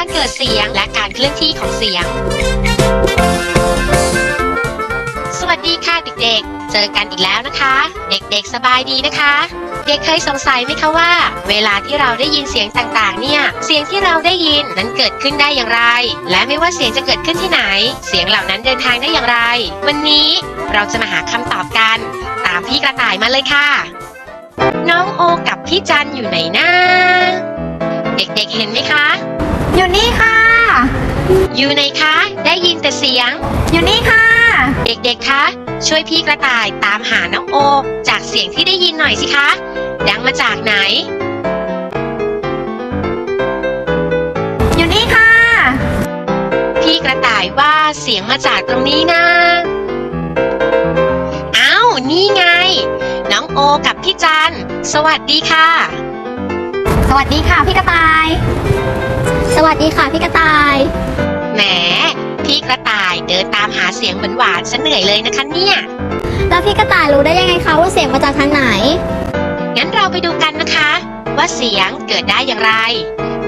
การเกิดเสียงและการเคลื่อนที่ของเสียง สวัสดีค่ะเด็กๆ เจอกันอีกแล้วนะคะ เด็กๆสบายดีนะคะ เด็กเคยสงสัยไหมคะว่า เวลาที่เราได้ยินเสียงต่างๆ เนี่ย เสียงที่เราได้ยินนั้นเกิดขึ้นได้อย่างไร และไม่ว่าเสียงจะเกิดขึ้นที่ไหน เสียงเหล่านั้นเดินทางได้อย่างไร วันนี้เราจะมาหาคำตอบกัน ตามพี่กระต่ายมาเลยค่ะ น้องโอกับพี่จันอยู่ไหนนะเด็กๆเห็นไหมคะ อยู่นี่ค่ะ อยู่ไหนคะ ได้ยินแต่เสียง อยู่นี่ค่ะ เด็กๆ คะ ช่วยพี่กระต่ายตามหาน้องโอ จากเสียงที่ได้ยินหน่อยสิคะ ดังมาจากไหน อยู่นี่ค่ะ พี่กระต่ายว่าเสียงมาจากตรงนี้นะอ้าวนี่ไง น้องโอกับพี่จัน สวัสดีค่ะ สวัสดีค่ะพี่กระต่าย สวัสดีค่ะพี่กระต่าย แหม พี่กระต่ายเดินตามหาเสียงหวานๆซะเหนื่อยเลยนะคะเนี่ย แล้วพี่กระต่ายรู้ได้ยังไงคะว่าเสียงมาจากทางไหน งั้นเราไปดูกันนะคะ ว่าเสียงเกิดได้อย่างไร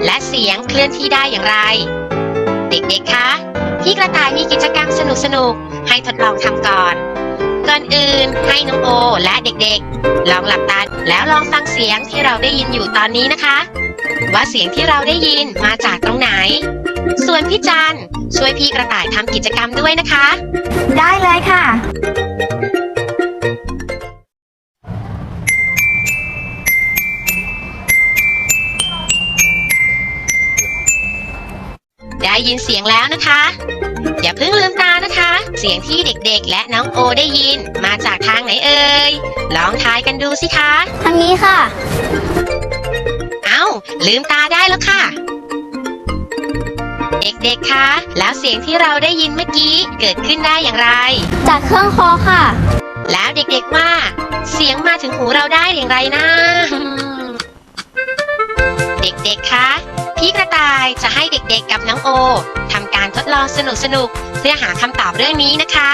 และเสียงเคลื่อนที่ได้อย่างไร เด็กๆ คะ พี่กระต่ายมีกิจกรรมสนุกๆ ให้ทดลองทำก่อนก่อนอื่นให้น้องโอและเด็กๆ ลองหลับตาแล้วลองฟังเสียงที่เราได้ยินอยู่ตอนนี้นะคะ ว่าเสียงที่เราได้ยินมาจากตรงไหน ส่วนพี่จันช่วยพี่กระต่ายทำกิจกรรมด้วยนะคะ ได้เลยค่ะ ได้ยินเสียงแล้วนะคะ อย่าเพิ่งลืมตานะคะ เสียงที่เด็กๆ และน้องโอได้ยินมาจากทางไหนเอ่ย ลองทายกันดูสิคะ ทางนี้ค่ะเอ้า ลืมตาได้แล้วค่ะ เด็กๆ คะ แล้วเสียงที่เราได้ยินเมื่อกี้เกิดขึ้นได้อย่างไร จากเครื่องคอค่ะ แล้วเด็กๆ ว่า เสียงมาถึงหูเราได้อย่างไรนะ เด็กๆ คะ พี่กระต่ายจะให้เด็กๆ กับน้องโอทำการทดลองสนุกๆ เพื่อหาคำตอบเรื่องนี้นะคะ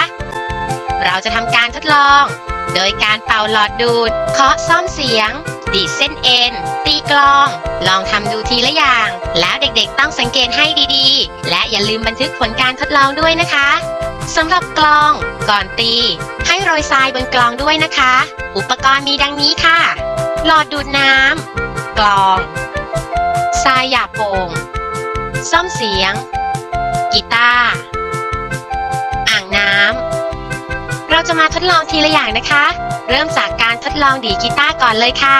เราจะทำการทดลอง โดยการเป่าหลอดดูด เคาะซ่อมเสียง ดีดเส้นเอ็น ตีกลอง ลองทำดูทีละอย่าง แล้วเด็กๆต้องสังเกตให้ดีๆ และอย่าลืมบันทึกผลการทดลองด้วยนะคะสำหรับกลอง ก่อนตี ให้โรยทรายบนกลองด้วยนะคะ อุปกรณ์มีดังนี้ค่ะ หลอดดูดน้ำกลอง ทรายหยาบโป่งซ่อมเสียง กีตาร์อ่างน้ำ เราจะมาทดลองทีละอย่างนะคะ เริ่มจากการทดลองดีกีตาร์ก่อนเลยค่ะ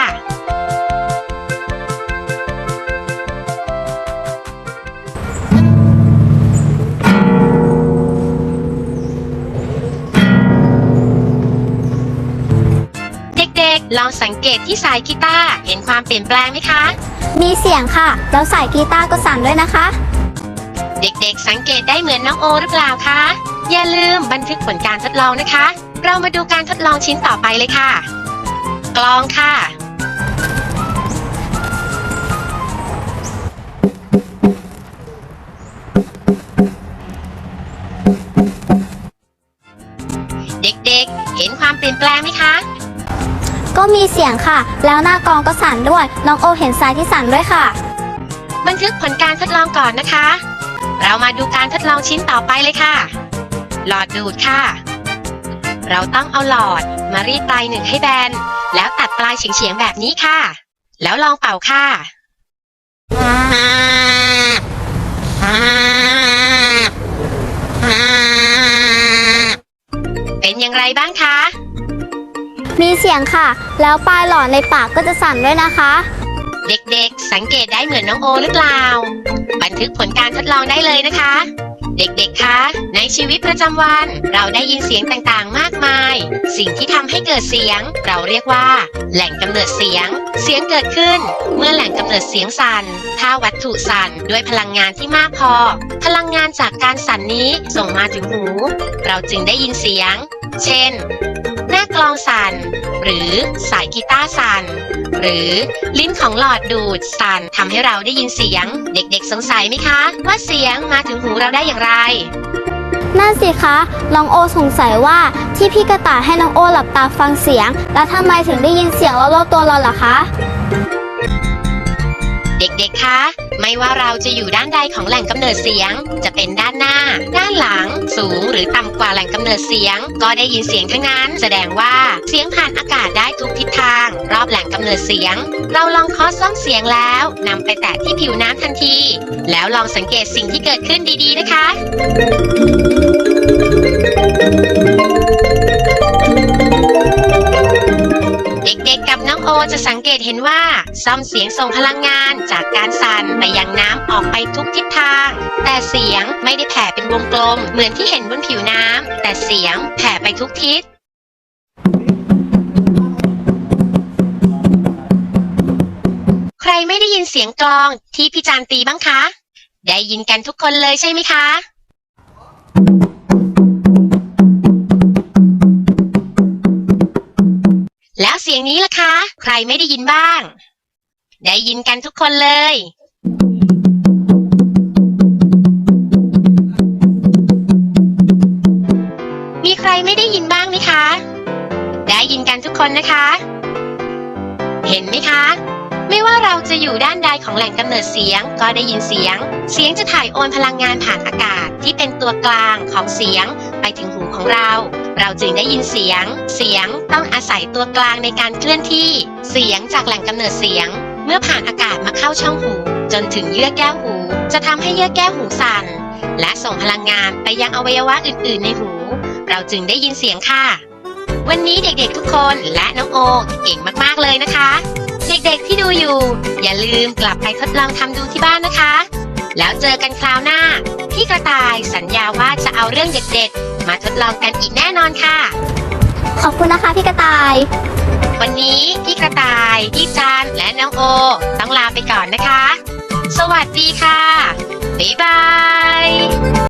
เด็กๆ ลองสังเกตที่สายกีตาร์เห็นความเปลี่ยนแปลงไหมคะ มีเสียงค่ะ แล้วสายกีตาร์ก็สั่นด้วยนะคะ เด็กๆ สังเกตได้เหมือนน้องโอหรือเปล่าคะ อย่าลืมบันทึกผลการทดลองนะคะ เรามาดูการทดลองชิ้นต่อไปเลยค่ะ กลองค่ะ เด็กๆ เห็นความเปลี่ยนแปลงไหมคะ ก็มีเสียงค่ะ แล้วหน้ากลองก็สั่นด้วย น้องโอเห็นสายที่สั่นด้วยค่ะ บันทึกผลการทดลองก่อนนะคะ เรามาดูการทดลองชิ้นต่อไปเลยค่ะ หลอดดูดค่ะ เราต้องเอาหลอดมารีดปลายหนึ่งให้แบน แล้วตัดปลายเฉียงๆแบบนี้ค่ะ แล้วลองเป่าค่ะ เป็นอย่างไรบ้างคะ มีเสียงค่ะ แล้วปลายหลอดในปากก็จะสั่นด้วยนะคะ เด็กๆ สังเกตได้เหมือนน้องโอหรือเปล่า บันทึกผลการทดลองได้เลยนะคะ เด็กๆ คะ ในชีวิตประจำวัน เราได้ยินเสียงต่างๆ มากมาย สิ่งที่ทำให้เกิดเสียง เราเรียกว่า แหล่งกำเนิดเสียง เสียงเกิดขึ้น เมื่อแหล่งกำเนิดเสียงสั่น ถ้าวัตถุสั่นด้วยพลังงานที่มากพอ พลังงานจากการสั่นนี้ส่งมาถึงหู เราจึงได้ยินเสียง เช่น หน้ากลองสั่นหรือสายกีตาร์สั่นหรือลิ้นของหลอดดูดสั่นทำให้เราได้ยินเสียง เด็กๆสงสัยไหมคะ ว่าเสียงมาถึงหูเราได้อย่างไรนั่นสิคะ น้องโอสงสัยว่าที่พี่กระต่ายให้น้องโอหลับตาฟังเสียง แล้วทำไมถึงได้ยินเสียงรอบๆตัวเราล่ะคะ เด็กๆ คะ ไม่ว่าเราจะอยู่ด้านใดของแหล่งกำเนิดเสียง จะเป็นด้านหน้า ด้านหลัง สูงหรือต่ำกว่าแหล่งกำเนิดเสียง ก็ได้ยินเสียงทั้งนั้น แสดงว่าเสียงผ่านอากาศได้ทุกทิศทาง รอบแหล่งกำเนิดเสียง เราลองเคาะซ่อมเสียงแล้วนำไปแตะที่ผิวน้ำทันที แล้วลองสังเกตสิ่งที่เกิดขึ้นดีๆนะคะ โอจะสังเกตเห็นว่าซ่อมเสียงส่งพลังงานจากการสั่นไปยังน้ำออกไปทุกทิศทาง แต่เสียงไม่ได้แผ่เป็นวงกลม เหมือนที่เห็นบนผิวน้ำแต่เสียงแผ่ไปทุกทิศใครไม่ได้ยินเสียงกลองที่พี่จานตีบ้างคะ ได้ยินกันทุกคนเลยใช่ไหมคะ แล้วเสียงนี้ล่ะคะ ใครไม่ได้ยินบ้าง ได้ยินกันทุกคนเลย มีใครไม่ได้ยินบ้างไหมคะ ได้ยินกันทุกคนนะคะ เห็นไหมคะ ไม่ว่าเราจะอยู่ด้านใดของแหล่งกำเนิดเสียง ก็ได้ยินเสียง เสียงจะถ่ายโอนพลังงานผ่านอากาศที่เป็นตัวกลางของเสียงไปถึงหูของเรา เราจึงได้ยินเสียง เสียงต้องอาศัยตัวกลางในการเคลื่อนที่ เสียงจากแหล่งกำเนิดเสียง เมื่อผ่านอากาศมาเข้าช่องหู จนถึงเยื่อแก้วหู จะทำให้เยื่อแก้วหูสั่น และส่งพลังงานไปยังอวัยวะอื่น ๆ ในหู เราจึงได้ยินเสียงค่ะ วันนี้เด็กๆทุกคนและน้องโอเก่งมากๆเลยนะคะ เด็กๆที่ดูอยู่ อย่าลืมกลับไปทดลองทำดูที่บ้านนะคะ แล้วเจอกันคราวหน้า พี่กระต่ายสัญญาว่าจะเอาเรื่องเด็ดๆ มาทดลองกันอีกแน่นอนค่ะ ขอบคุณนะคะพี่กระต่าย วันนี้พี่กระต่าย พี่จันและน้องโอ ต้องลาไปก่อนนะคะ สวัสดีค่ะ บ๊ายบาย